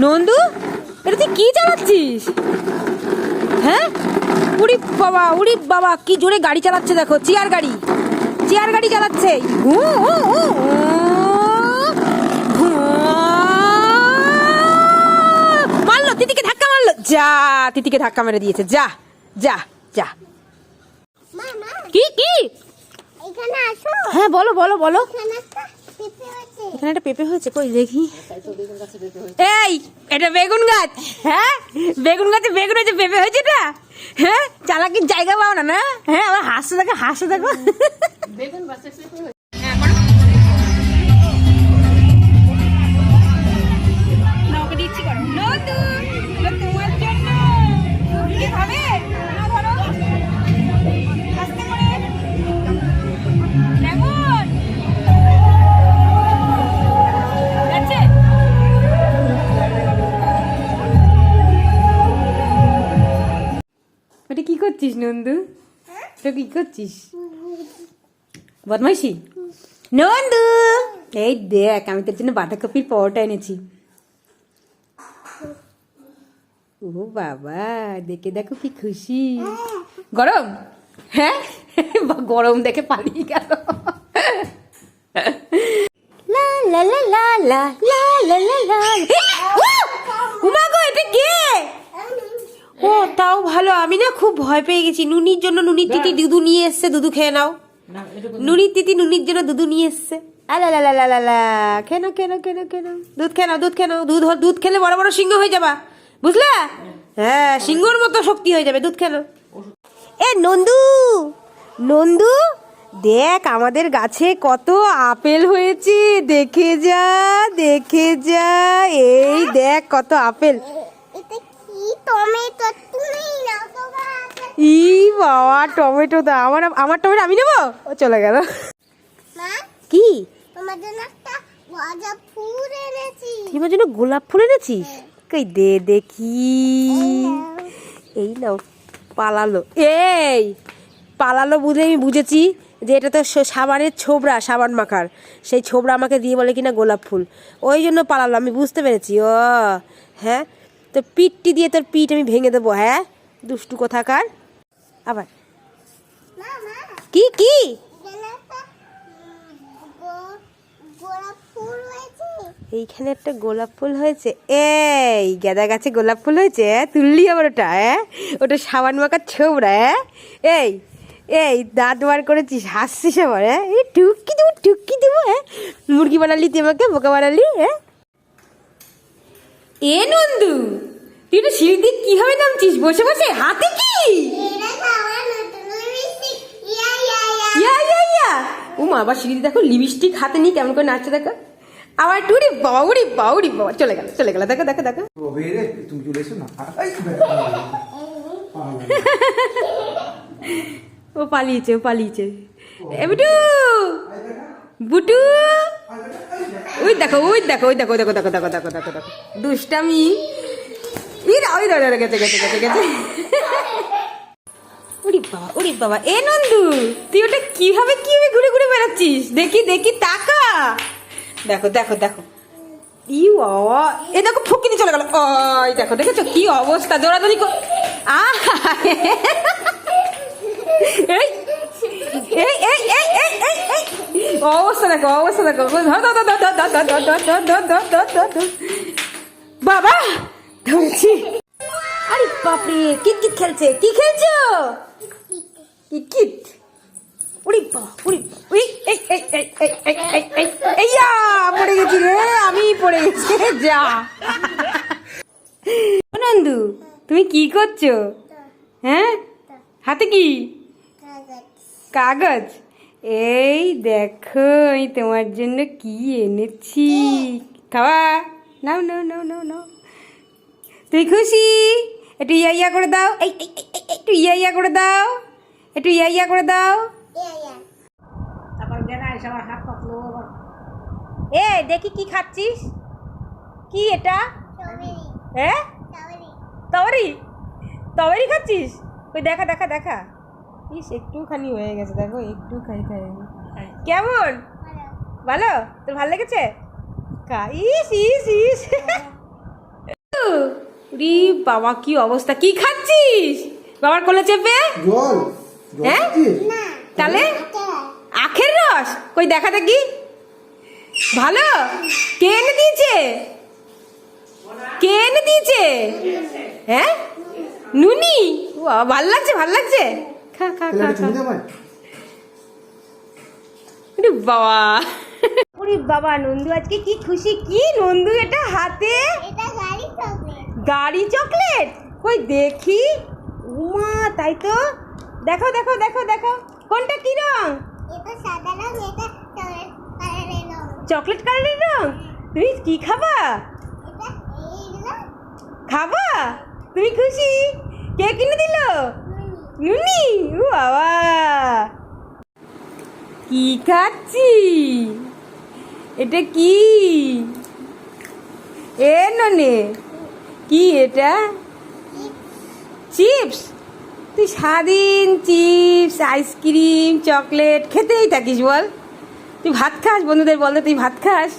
নন্দু এটা তুই কি চালাচ্ছিস? হ্যাঁ? উড়ি বাবা উড়ি বাবা কি জোরে গাড়ি চালাচ্ছে দেখো চেয়ার গাড়ি। চেয়ার গাড়ি চালাচ্ছে। মারলো তিতিকে ধাক্কা মারলো। যা তিতিকে ধাক্কা মেরে দিয়েছে। যা যা যা। কি কি? হ্যাঁ বলো বলো বলো। এখানে একটা পেঁপে পেঁপে হয়েছে কই দেখি। এই এটা বেগুন গাছ হ্যাঁ? বেগুন গাছে বেগুন হয়েছে পেঁপে হয়েছে এটা? হ্যাঁ? চালাকির জায়গা পাও না না? হ্যাঁ আবার হাসতে দেখো হাসতে দেখো। হ্যাঁ, করো। করছিস নন্দু এটা কি করছিস বদমাইশি নন্দু এই দেখ আমি তোর জন্য বাঁধাকপির পরোটা এনেছি ও বাবা দেখে দেখো কি খুশি গরম হ্যাঁ গরম দেখে পালিয়ে গেল লা লা লা লা লা লা লা লা লা উমা গো এটা কে ও তাও ভালো। আমি না খুব ভয় পেয়ে গেছি। নুনির জন্য নুনির তিতি দুধু নিয়ে এসছে দুধু খেয়ে নাও। নুনির তিতি নুনির জন্য দুধু নিয়ে এসছে। আলা লা লা লা লা লা কেন কেন কেন কেন দুধ খেয়ে নাও দুধ খেয়ে নাও। দুধ দুধ খেলে বড় বড় সিংহ হয়ে যাবা। বুঝলে? হ্যাঁ সিংহর মতো শক্তি হয়ে যাবে। দুধ খেলো। এ নন্দু! নন্দু দেখ আমাদের গাছে কত আপেল হয়েছে। দেখে যা দেখে যা। এই দেখ কত আপেল। টমেটো তুমি না ই বাবা টমেটো দা আমার আমার টমেটো আমি নেব? ও চলে গেল। মা কি? তোমার জন্য একটা গজা ফুল এনেছি। তুই আমার জন্য গোলাপ ফুল এনেছিস? কই দে দেখি। এই নাও। পালালো। এই পালালো বুঝে আমি বুঝেছি যে এটা তো সাবানের ছোবড়া সাবান মাখার। সেই ছোবড়া আমাকে দিয়ে বলে কিনা গোলাপ ফুল। ওই জন্য পালালো আমি বুঝতে পেরেছি। ও হ্যাঁ? তো পিঠটি দিয়ে তোর পিঠ আমি ভেঙে দেবো হ্যাঁ? দুষ্টু কোথাকার। আবার। কি কি? এইখানে একটা গোলাপ ফুল হয়েছে। এই, গেদা গাছে গোলাপ ফুল হয়েছে হ্যাঁ? তুললি আবার ওটা হ্যাঁ? ওটা সাবান মাখার ছোবড়া হ্যাঁ? এই এই, দাঁত বার করেছিস, হাসছিস আবার হ্যাঁ? এই টুকি দেবো টুকি দেবো হ্যাঁ? মুরগি বানালি তুই আমাকে, বোকা বানালি হ্যাঁ? এ নন্দু তুই তো সিঁড়ি দিয়ে কীভাবে নামছিস? বসে বসে। হাতে কি? ইয়া ইয়া ও মা আবার সিঁড়ি দেখো লিপস্টিক হাতে নিয়ে কেমন করে নাচছে দেখো। আবার টুরি বাবা উড়ি বাবা চলে গেল চলে গেল। দেখো দেখো দেখো। তুমি চলে এসো না। ও পালিয়েছে ও পালিয়েছে। এ বুটু! বুটু! ওই দেখো ওই দেখো ওই দেখো দেখো দেখো দেখো দেখো দেখো দেখো। দুষ্টামি। ই দা ওই দাঁড়া গেছে গেছে গেছে গেছে। উড়ি বাবা উড়ি বাবা। এ নন্দু, তুই ওটা কীভাবে কীভাবে ঘুরে ঘুরে বেড়াচ্ছিস? দেখি দেখি, তাকা। দেখো দেখো দেখো। ই বাবা, এ দেখো, ফুকিনি চলে গেল। ওই দেখো, দেখেছ? কি অবস্থা? দৌড়াদৌড়ি আহ! এই এই এই এই এই এই অবস্থা দেখো অবস্থা দেখো বাবা ধরেছি আরে বাপরে কিটকিট খেলছে কি খেলছো কিটকিট উড়ি পড়ে গেছি রে আমি পড়ে গেছি যা নন্দু তুমি কি করছ হ্যাঁ হাতে কি কাগজ এই দেখো আমি তোমার জন্য কি এনেছি? খাওয়া? নাও নাও নাও নাও নাও। তুই খুশি? একটু ইয়া ইয়া করে দাও। এই একটু ইয়া ইয়া করে দাও। একটু ইয়া ইয়া করে দাও। এ দেখি কি খাচ্ছিস? কি এটা? হ্যাঁ? তবরি তবরি খাচ্ছিস? ওই দেখা দেখা দেখা। ইস একটুখানি হয়ে গেছে দেখো একটু খাই। খাই কেমন? ভালো? ভালো তোর ভালো লেগেছে? কা ইস ইস ইস। রি বাবা কি অবস্থা? কি খাচ্ছিস? বাবার কোলে চেপে? হ্যাঁ? তাহলে? আখের রস। কই দেখা দেখি। ভালো? কে এনে দিয়েছে? কে এনে দিয়েছে? হ্যাঁ? নুনি? ভালো লাগছে ভালো লাগছে। খা খা খা খা চুমু দে আমায়। ওরে বাবা। ওরে বাবা নন্দু আজকে কি খুশি? কি নন্দু এটা হাতে? গাড়ি চকলেট? কই দেখি? উমা তাই তো। দেখো দেখো দেখো দেখো। কোনটা কি রং? এটা সাদা রং এটা চকলেট কালারের রং। তুমি কি খাবা? খাবা? তুমি খুশি? কে কিনে দিল? নুনি? বাবা। কি খাচ্ছি? এটা কি? এ ননে, কি এটা? চিপস। তুই সারাদিন চিপস, আইসক্রিম, চকলেট খেতেই থাকিস বল। তুই ভাত খাস, বন্ধুদের বল তুই ভাত খাস?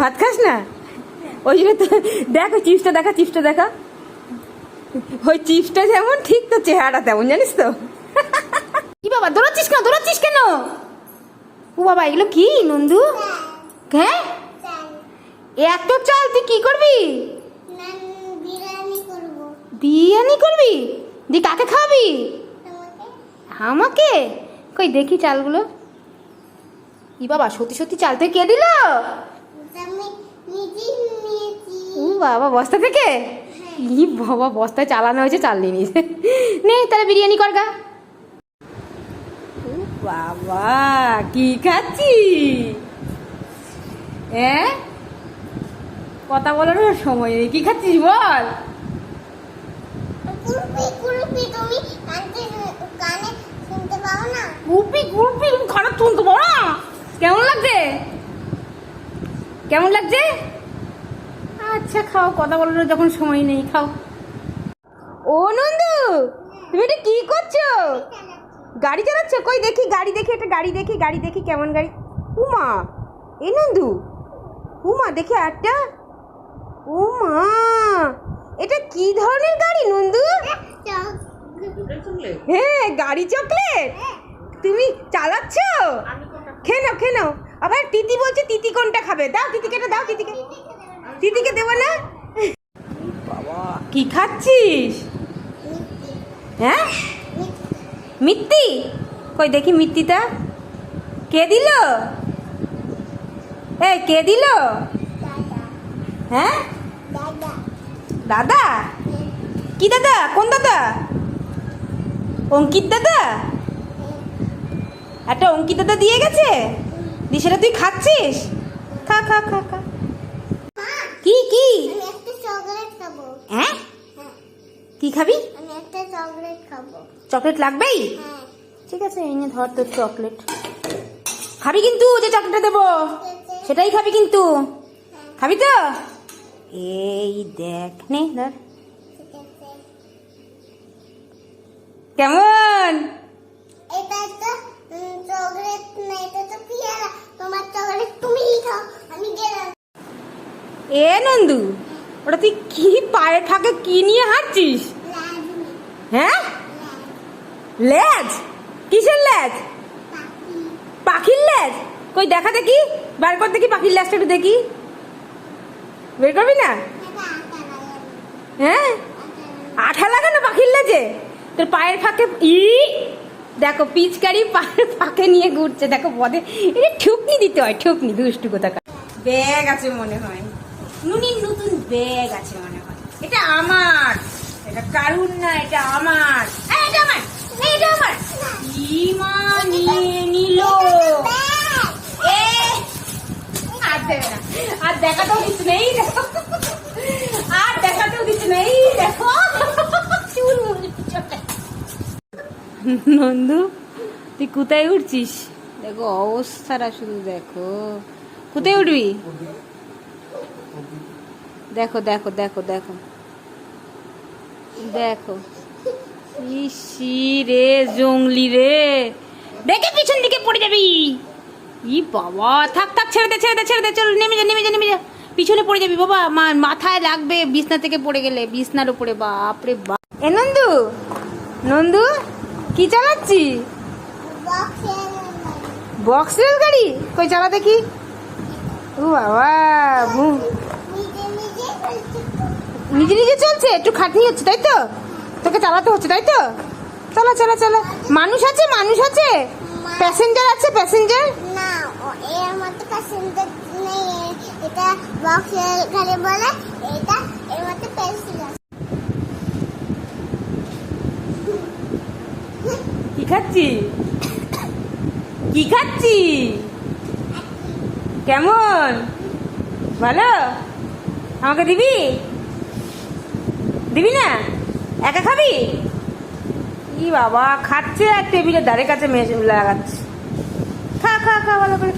ভাত খাস না? ওই জন্য তো দেখো চিপসটা দেখা চিপসটা দেখা। ওই চিপসটা যেমন ঠিক তো চেহারাটা তেমন জানিস তো। কি বাবা দৌড়াচ্ছিস কেন? দৌড়াচ্ছিস কেন? ও বাবা এগুলো কি নন্দু? হ্যাঁ? এত চাল তুই কি করবি? বিরিয়ানি করবি? দি কাকে খাওয়াবি? আমাকে? কই দেখি চালগুলো। ই বাবা সত্যি সত্যি চাল থেকে কে দিল? ও বাবা বস্তা থেকে? ই বাবা বস্তায় চালানো হয়েছে চাল নিয়ে নিয়েছে নে তাহলে বিরিয়ানি কর গা। বাবা কি খাচ্ছি হ্যাঁ কথা বলার সময় নেই। কি খাচ্ছিস বল? শুনতে পাও গুপি গুপি খারাপ না? কেমন লাগছে? কেমন লাগছে? আচ্ছা খাও কথা বলার যখন সময় নেই খাও। ও নন্দু তুমি এটা কি করছ? গাড়ি চালাচ্ছো? কই দেখি গাড়ি দেখি একটা গাড়ি দেখি গাড়ি দেখি কেমন গাড়ি? উমা এ নন্দু উমা দেখি একটা উমা এটা কি ধরনের গাড়ি নন্দু? হ্যাঁ গাড়ি চকলেট। তুমি চালাচ্ছ? খেয়ে নাও খেয়ে নাও। আবার তিতি বলছে তিতি কোনটা খাবে? দাও তিতিকে এটা দাও তিতিকে। তিতিকে দেবো না? কি খাচ্ছিস? হ্যাঁ? মিত্তি? কই দেখি মিত্তিটা। কে দিল? এই, কে দিল? হ্যাঁ? দাদা? কি দাদা? কোন দাদা? অঙ্কিত দাদা? একটা অঙ্কিত দাদা দিয়ে গেছে? দিয়ে তুই খাচ্ছিস? খা খা খা খা মা কি কি আমি একটা চকলেট খাব হ্যাঁ? কি খাবি? আমি একটা চকলেট খাব। চকলেট লাগবেই? হ্যাঁ। ঠিক আছে এই নে ধর তোর চকলেট। খাবি কিন্তু যে চকলেটটা দেবো। সেটাই খাবি কিন্তু। হ্যাঁ। খাবি তো? এই দেখ নে ধর। কেমন? এটা তো চকলেট না এটা তো পিয়ারা। তোমার চকলেট তুমিই খাও আমি গেলাম। এ নন্দু। ওটা তুই কি পায়ে থাকে কি নিয়ে হাঁটছিস? হ্যাঁ? লেজ কিসের লেজ পাখির লেজ কই দেখা দেখি? বার কর দেখি পাখির লেজটা একটু দেখি। বের করবি না? হ্যাঁ? আঠা লাগানো পাখির লেজে তোর পায়ের ফাঁকে ই! দেখো, পিচকারি পায়ের ফাঁকে নিয়ে ঘুরছে। দেখো পদে এটা ঠুকনি দিতে হয়, ঠুকনি, দুষ্টু কোথাকার। ব্যাগ আছে মনে হয়। নতুন ব্যাগ আছে মনে হয় এটা আমার। এটা কারুর না এটা আমার। এই, এটা আমার। এই, এটা আমার। ইমা নিয়ে নিল। আর দেখাতেও নেই দেখো আর দেখাতেও নেই দেখো। নন্দু তুই কোথায় উঠছিস? দেখো অবস্থাটা শুধু দেখো। কোথায়? উঠবি? দেখো দেখো দেখো দেখো। দেখো। ইসি রে, জঙ্গলি রে। দেখে পিছন দিকে পড়ে যাবি। ই বাবা, থাক থাক, ছেড়ে দে ছেড়ে দে ছেড়ে দে, চল, নেমে যা নেমে যা নেমে যা। পিছনে পড়ে যাবি, বাবা, মা, মাথায় লাগবে বিছনা থেকে পড়ে গেলে, বিছনার উপরে, বাপরে, বাপ। এ নন্দু নন্দু, কি চালাচ্ছি? বক্স রেল গাড়ি? কই, চালা দেখি। ও বাবা নিজে নিজে চলছে একটু খাটনি হচ্ছে তাই তো? তোকে চালাতে হচ্ছে তাই তো? চলো চলো চলো। মানুষ আছে মানুষ আছে? প্যাসেঞ্জার আছে প্যাসেঞ্জার না ও- এর মধ্যে প্যাসেঞ্জার নেই। এটা বক্সের গাড়ি বলে এটা এর মধ্যে কি খাচ্ছি কি খাচ্ছি কেমন? ভালো? আমাকে দিবি? দিবি না? একা খাবি? ই বাবা, খাচ্ছে আর টেবিলের ধারে কাছে মেয়ে লাগাচ্ছে। খা খা খা, ভালো করে